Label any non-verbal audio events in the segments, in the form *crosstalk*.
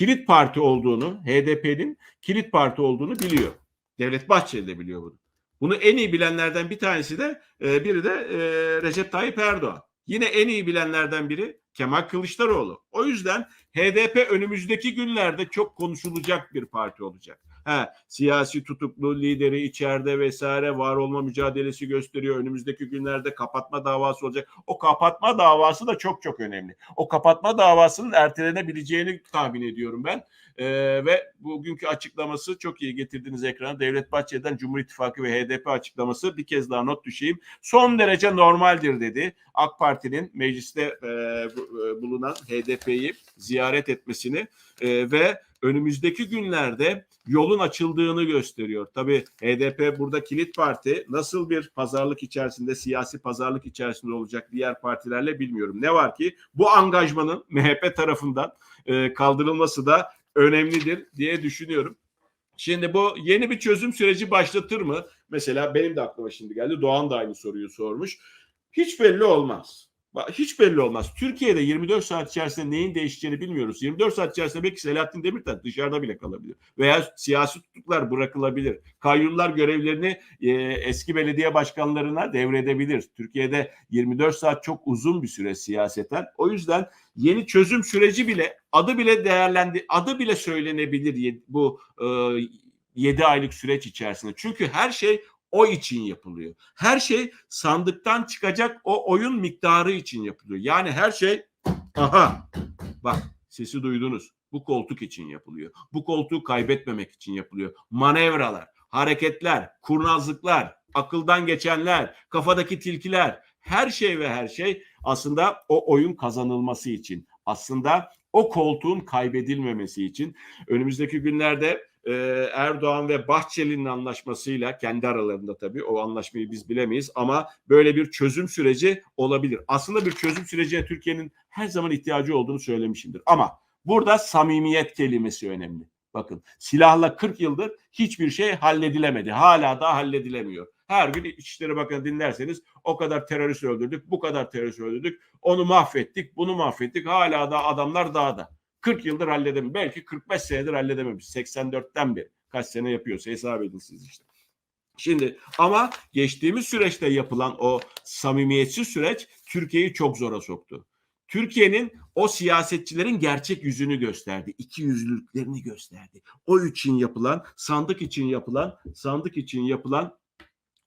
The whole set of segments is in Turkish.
kilit parti olduğunu, HDP'nin kilit parti olduğunu biliyor. Devlet Bahçeli de biliyor bunu. Bunu en iyi bilenlerden bir tanesi de e, biri de e, Recep Tayyip Erdoğan. Yine en iyi bilenlerden biri Kemal Kılıçdaroğlu. O yüzden HDP önümüzdeki günlerde çok konuşulacak bir parti olacak. Ha, siyasi tutuklu lideri içeride vesaire var olma mücadelesi gösteriyor. Önümüzdeki günlerde kapatma davası olacak. O kapatma davası da çok çok önemli. O kapatma davasının ertelenebileceğini tahmin ediyorum ben. Ee, ve bugünkü açıklaması çok iyi getirdiniz ekrana. Devlet Bahçeli'den Cumhur İttifakı ve HDP açıklaması bir kez daha not düşeyim. Son derece normaldir dedi. AK Parti'nin mecliste e, e, bulunan HDP'yi ziyaret etmesini e, ve önümüzdeki günlerde yolun açıldığını gösteriyor. Tabii HDP burada kilit parti nasıl bir pazarlık içerisinde, siyasi pazarlık içerisinde olacak diğer partilerle bilmiyorum. Ne var ki bu angajmanın MHP tarafından e, kaldırılması da önemlidir diye düşünüyorum. Şimdi bu yeni bir çözüm süreci başlatır mı? Mesela benim de aklıma şimdi geldi. Doğan da aynı soruyu sormuş. Hiç belli olmaz. Hiç belli olmaz. Türkiye'de 24 saat içerisinde neyin değişeceğini bilmiyoruz. 24 saat içerisinde belki Selahattin Demirtaş dışarıda bile kalabilir. Veya siyasi tutuklar bırakılabilir. Kayyumlar görevlerini e, eski belediye başkanlarına devredebilir. Türkiye'de 24 saat çok uzun bir süre siyaseten. O yüzden yeni çözüm süreci bile adı bile değerlendi adı bile söylenebilir bu e, 7 aylık süreç içerisinde. Çünkü her şey o için yapılıyor. Her şey sandıktan çıkacak o oyun miktarı için yapılıyor. Yani her şey aha bak sesi duydunuz. Bu koltuk için yapılıyor. Bu koltuğu kaybetmemek için yapılıyor. Manevralar, hareketler, kurnazlıklar, akıldan geçenler, kafadaki tilkiler, her şey ve her şey aslında o oyun kazanılması için. Aslında o koltuğun kaybedilmemesi için önümüzdeki günlerde e, Erdoğan ve Bahçeli'nin anlaşmasıyla kendi aralarında tabii o anlaşmayı biz bilemeyiz ama böyle bir çözüm süreci olabilir. Aslında bir çözüm sürecine Türkiye'nin her zaman ihtiyacı olduğunu söylemişimdir. Ama burada samimiyet kelimesi önemli. Bakın silahla 40 yıldır hiçbir şey halledilemedi. Hala da halledilemiyor. Her gün İçişleri Bakanı dinlerseniz o kadar terörist öldürdük, bu kadar terörist öldürdük, onu mahvettik, bunu mahvettik. Hala da adamlar dağda. 40 yıldır halledemiyor. Belki 45 senedir halledememiş. 84'ten beri. Kaç sene yapıyorsa hesap edin siz işte. Şimdi ama geçtiğimiz süreçte yapılan o samimiyetsiz süreç Türkiye'yi çok zora soktu. Türkiye'nin o siyasetçilerin gerçek yüzünü gösterdi. iki yüzlülüklerini gösterdi. O için yapılan, sandık için yapılan, sandık için yapılan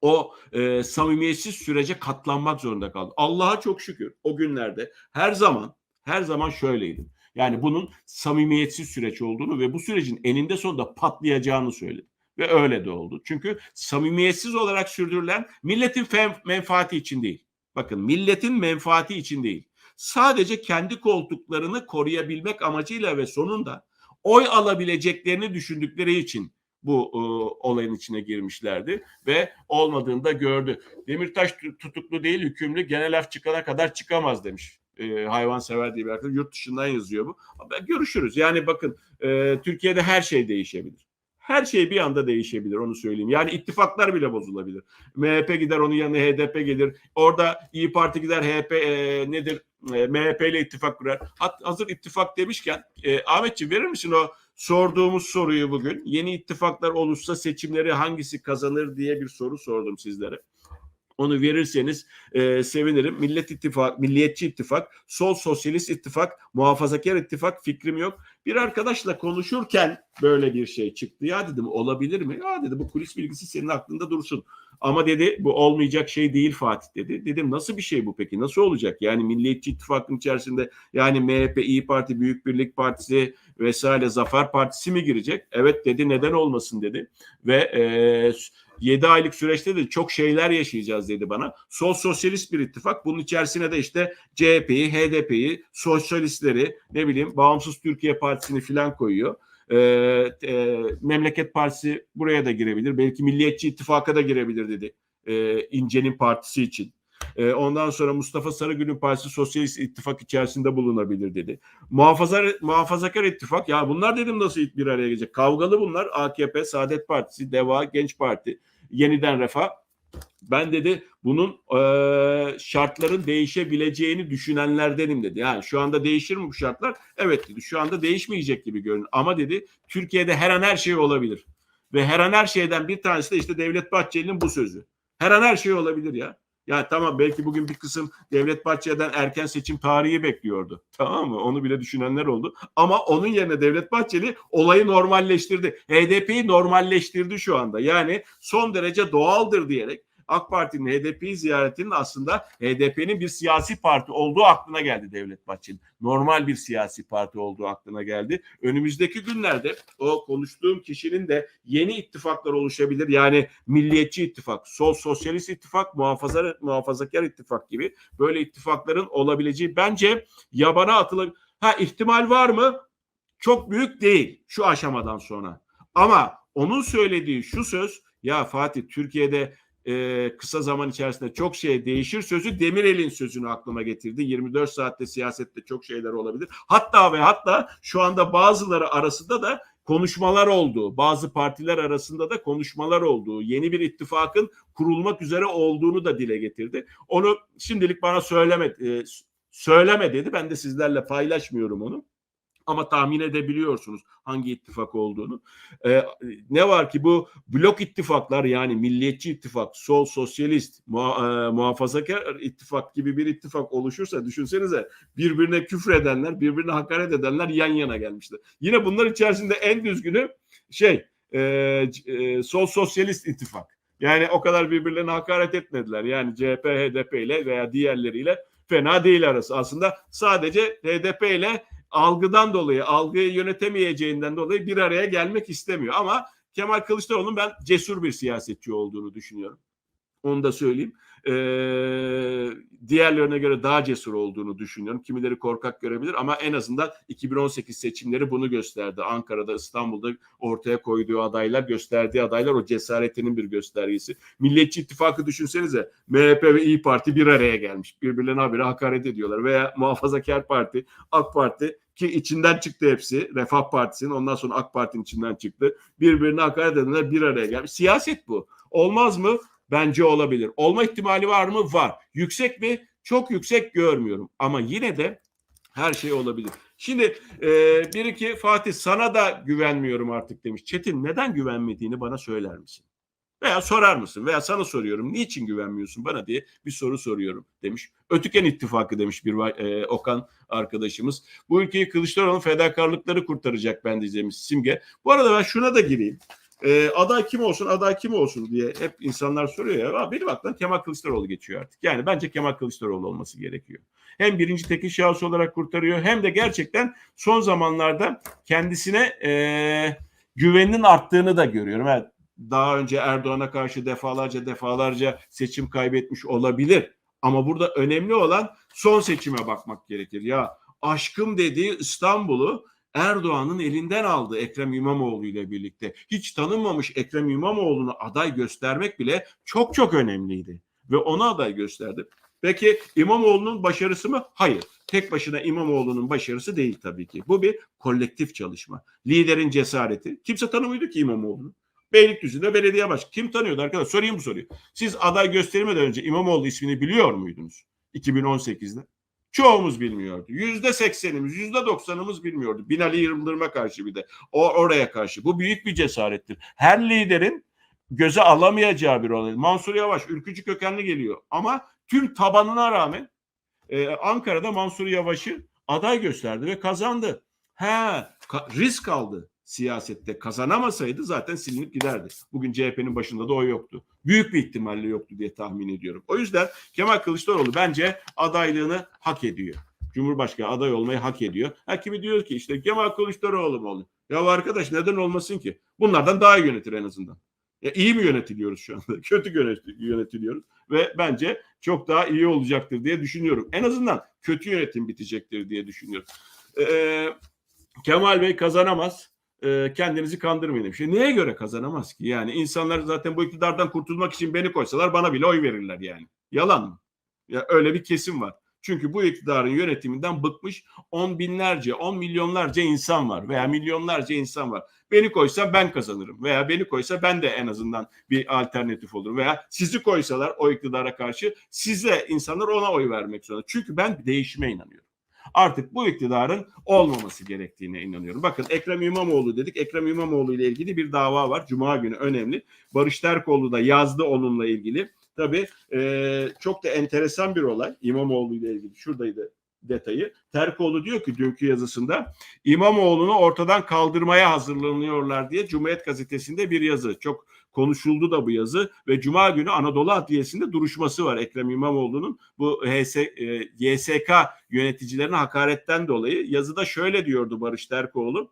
o e, samimiyetsiz sürece katlanmak zorunda kaldı. Allah'a çok şükür o günlerde her zaman her zaman şöyleydim. Yani bunun samimiyetsiz süreç olduğunu ve bu sürecin eninde sonunda patlayacağını söyledi. Ve öyle de oldu. Çünkü samimiyetsiz olarak sürdürülen milletin menfaati için değil. Bakın milletin menfaati için değil. Sadece kendi koltuklarını koruyabilmek amacıyla ve sonunda oy alabileceklerini düşündükleri için bu e, olayın içine girmişlerdi ve olmadığında gördü. Demirtaş tu- tutuklu değil hükümlü genel af çıkana kadar çıkamaz demiş. E, hayvansever diye bir arkadaş yurt dışından yazıyor bu. Görüşürüz. Yani bakın e, Türkiye'de her şey değişebilir. Her şey bir anda değişebilir onu söyleyeyim. Yani ittifaklar bile bozulabilir. MHP gider onun yanına HDP gelir. Orada İyi Parti gider HP e, nedir? E, MHP ile ittifak kurar. Hat, hazır ittifak demişken e, Ahmetciğim verir misin o sorduğumuz soruyu bugün? Yeni ittifaklar olursa seçimleri hangisi kazanır diye bir soru sordum sizlere. Onu verirseniz e, sevinirim. Millet İttifak, Milliyetçi İttifak, Sol Sosyalist İttifak, Muhafazakar İttifak fikrim yok. Bir arkadaşla konuşurken böyle bir şey çıktı. Ya dedim olabilir mi? Ya dedi bu kulis bilgisi senin aklında dursun. Ama dedi bu olmayacak şey değil Fatih dedi. Dedim nasıl bir şey bu peki? Nasıl olacak? Yani Milliyetçi İttifak'ın içerisinde yani MHP, İyi Parti, Büyük Birlik Partisi vesaire Zafer Partisi mi girecek? Evet dedi neden olmasın dedi. Ve e, 7 aylık süreçte de çok şeyler yaşayacağız dedi bana. Sol sosyalist bir ittifak. Bunun içerisine de işte CHP'yi, HDP'yi, sosyalistleri, ne bileyim Bağımsız Türkiye Partisi'ni filan koyuyor. Ee, e, Memleket Partisi buraya da girebilir. Belki Milliyetçi İttifak'a da girebilir dedi. Ee, İnce'nin partisi için. Ee, ondan sonra Mustafa Sarıgül'ün partisi Sosyalist İttifak içerisinde bulunabilir dedi. Muhafaza, muhafazakar ittifak ya bunlar dedim nasıl bir araya gelecek? Kavgalı bunlar. AKP, Saadet Partisi, DEVA, Genç Parti, Yeniden Refah. Ben dedi bunun e, şartların değişebileceğini düşünenlerdenim dedi. Yani şu anda değişir mi bu şartlar? Evet dedi. Şu anda değişmeyecek gibi görünüyor. Ama dedi Türkiye'de her an her şey olabilir. Ve her an her şeyden bir tanesi de işte Devlet Bahçeli'nin bu sözü. Her an her şey olabilir ya. Yani tamam belki bugün bir kısım Devlet Bahçeli'den erken seçim tarihi bekliyordu. Tamam mı? Onu bile düşünenler oldu. Ama onun yerine Devlet Bahçeli olayı normalleştirdi. HDP'yi normalleştirdi şu anda. Yani son derece doğaldır diyerek AK Parti'nin HDP'yi ziyaretinin aslında HDP'nin bir siyasi parti olduğu aklına geldi Devlet Bahçeli. Normal bir siyasi parti olduğu aklına geldi. Önümüzdeki günlerde o konuştuğum kişinin de yeni ittifaklar oluşabilir. Yani Milliyetçi İttifak, Sol Sosyalist İttifak, Muhafaza Muhafazakar İttifak gibi böyle ittifakların olabileceği bence yabana atılır. Ha ihtimal var mı? Çok büyük değil şu aşamadan sonra. Ama onun söylediği şu söz ya Fatih Türkiye'de e, kısa zaman içerisinde çok şey değişir sözü Demirel'in sözünü aklıma getirdi. 24 saatte siyasette çok şeyler olabilir. Hatta ve hatta şu anda bazıları arasında da konuşmalar olduğu, bazı partiler arasında da konuşmalar olduğu, yeni bir ittifakın kurulmak üzere olduğunu da dile getirdi. Onu şimdilik bana söyleme, e, söyleme dedi. Ben de sizlerle paylaşmıyorum onu. Ama tahmin edebiliyorsunuz hangi ittifak olduğunu. Ee, ne var ki bu blok ittifaklar yani milliyetçi ittifak, sol sosyalist, muha- e, muhafazakar ittifak gibi bir ittifak oluşursa düşünsenize birbirine küfredenler, birbirine hakaret edenler yan yana gelmişler. Yine bunlar içerisinde en düzgünü şey e, e, sol sosyalist ittifak. Yani o kadar birbirlerine hakaret etmediler. Yani CHP, HDP ile veya diğerleriyle fena değil arası. Aslında sadece HDP ile algıdan dolayı, algıyı yönetemeyeceğinden dolayı bir araya gelmek istemiyor. Ama Kemal Kılıçdaroğlu'nun ben cesur bir siyasetçi olduğunu düşünüyorum. Onu da söyleyeyim. Ee, diğerlerine göre daha cesur olduğunu düşünüyorum. Kimileri korkak görebilir ama en azından 2018 seçimleri bunu gösterdi. Ankara'da, İstanbul'da ortaya koyduğu adaylar, gösterdiği adaylar o cesaretinin bir göstergesi. Milliyetçi İttifakı düşünsenize MHP ve İyi Parti bir araya gelmiş. Birbirlerine habire hakaret ediyorlar. Veya Muhafazakar Parti, AK Parti ki içinden çıktı hepsi. Refah Partisi'nin ondan sonra AK Parti'nin içinden çıktı. Birbirine hakaret edenler bir araya gelmiş. Siyaset bu. Olmaz mı? Bence olabilir. Olma ihtimali var mı? Var. Yüksek mi? Çok yüksek görmüyorum. Ama yine de her şey olabilir. Şimdi e, bir iki Fatih sana da güvenmiyorum artık demiş. Çetin neden güvenmediğini bana söyler misin? Veya sorar mısın? Veya sana soruyorum. Niçin güvenmiyorsun bana diye bir soru soruyorum demiş. Ötüken ittifakı demiş bir e, Okan arkadaşımız. Bu ülkeyi Kılıçdaroğlu'nun fedakarlıkları kurtaracak ben diyeceğimiz simge. Bu arada ben şuna da gireyim. E, aday kim olsun, aday kim olsun diye hep insanlar soruyor ya. Benim aklımdan Kemal Kılıçdaroğlu geçiyor artık. Yani bence Kemal Kılıçdaroğlu olması gerekiyor. Hem birinci tekil şahıs olarak kurtarıyor hem de gerçekten son zamanlarda kendisine e, güveninin arttığını da görüyorum. Evet, daha önce Erdoğan'a karşı defalarca defalarca seçim kaybetmiş olabilir. Ama burada önemli olan son seçime bakmak gerekir. Ya aşkım dediği İstanbul'u Erdoğan'ın elinden aldı Ekrem İmamoğlu ile birlikte. Hiç tanınmamış Ekrem İmamoğlu'nu aday göstermek bile çok çok önemliydi. Ve ona aday gösterdi. Peki İmamoğlu'nun başarısı mı? Hayır. Tek başına İmamoğlu'nun başarısı değil tabii ki. Bu bir kolektif çalışma. Liderin cesareti. Kimse tanımıyordu ki İmamoğlu'nu. Beylikdüzü'nde belediye baş. Kim tanıyordu arkadaşlar? Sorayım bu soruyu. Siz aday göstermeden önce İmamoğlu ismini biliyor muydunuz? 2018'de. Çoğumuz bilmiyordu. Yüzde seksenimiz, yüzde doksanımız bilmiyordu. Binali Yıldırım'a karşı bir de. O, oraya karşı. Bu büyük bir cesarettir. Her liderin göze alamayacağı bir olay. Mansur Yavaş ülkücü kökenli geliyor. Ama tüm tabanına rağmen e, Ankara'da Mansur Yavaş'ı aday gösterdi ve kazandı. Ka- risk aldı siyasette kazanamasaydı zaten silinip giderdi. Bugün CHP'nin başında da o yoktu. Büyük bir ihtimalle yoktu diye tahmin ediyorum. O yüzden Kemal Kılıçdaroğlu bence adaylığını hak ediyor. Cumhurbaşkanı aday olmayı hak ediyor. Ha kimi diyor ki işte Kemal Kılıçdaroğlu mu oluyor? Ya arkadaş neden olmasın ki? Bunlardan daha iyi yönetir en azından. Ya iyi mi yönetiliyoruz şu anda? *laughs* Kötü yönetiliyoruz ve bence çok daha iyi olacaktır diye düşünüyorum. En azından kötü yönetim bitecektir diye düşünüyorum. Ee, Kemal Bey kazanamaz e, kendinizi kandırmayın demiş. E, neye göre kazanamaz ki? Yani insanlar zaten bu iktidardan kurtulmak için beni koysalar bana bile oy verirler yani. Yalan mı? Ya öyle bir kesim var. Çünkü bu iktidarın yönetiminden bıkmış on binlerce, on milyonlarca insan var veya milyonlarca insan var. Beni koysa ben kazanırım veya beni koysa ben de en azından bir alternatif olurum veya sizi koysalar o iktidara karşı size insanlar ona oy vermek zorunda. Çünkü ben değişime inanıyorum. Artık bu iktidarın olmaması gerektiğine inanıyorum. Bakın Ekrem İmamoğlu dedik. Ekrem İmamoğlu ile ilgili bir dava var. Cuma günü önemli. Barış Terkoğlu da yazdı onunla ilgili. Tabii e, çok da enteresan bir olay İmamoğlu ile ilgili. Şuradaydı detayı. Terkoğlu diyor ki dünkü yazısında İmamoğlu'nu ortadan kaldırmaya hazırlanıyorlar diye Cumhuriyet Gazetesi'nde bir yazı. Çok konuşuldu da bu yazı ve Cuma günü Anadolu Adliyesi'nde duruşması var Ekrem İmamoğlu'nun bu HS, e, YSK yöneticilerine hakaretten dolayı. Yazıda şöyle diyordu Barış Terkoğlu.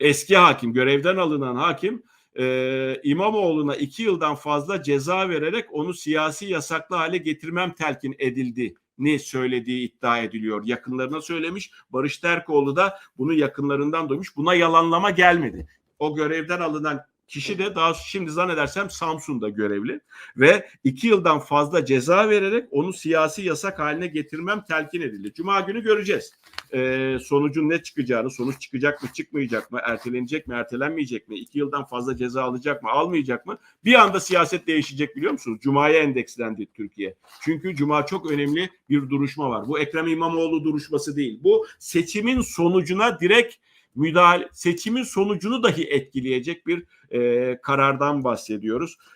Eski hakim, görevden alınan hakim e, İmamoğlu'na iki yıldan fazla ceza vererek onu siyasi yasaklı hale getirmem telkin edildi ne söylediği iddia ediliyor. Yakınlarına söylemiş. Barış Terkoğlu da bunu yakınlarından duymuş. Buna yalanlama gelmedi. O görevden alınan kişi de daha şimdi zannedersem Samsun'da görevli ve iki yıldan fazla ceza vererek onu siyasi yasak haline getirmem telkin edildi. Cuma günü göreceğiz. Ee, sonucun ne çıkacağını, sonuç çıkacak mı, çıkmayacak mı, ertelenecek mi, ertelenmeyecek mi, iki yıldan fazla ceza alacak mı, almayacak mı? Bir anda siyaset değişecek biliyor musunuz? Cuma'ya endekslendi Türkiye. Çünkü Cuma çok önemli bir duruşma var. Bu Ekrem İmamoğlu duruşması değil. Bu seçimin sonucuna direkt müdahale, seçimin sonucunu dahi etkileyecek bir e, karardan bahsediyoruz.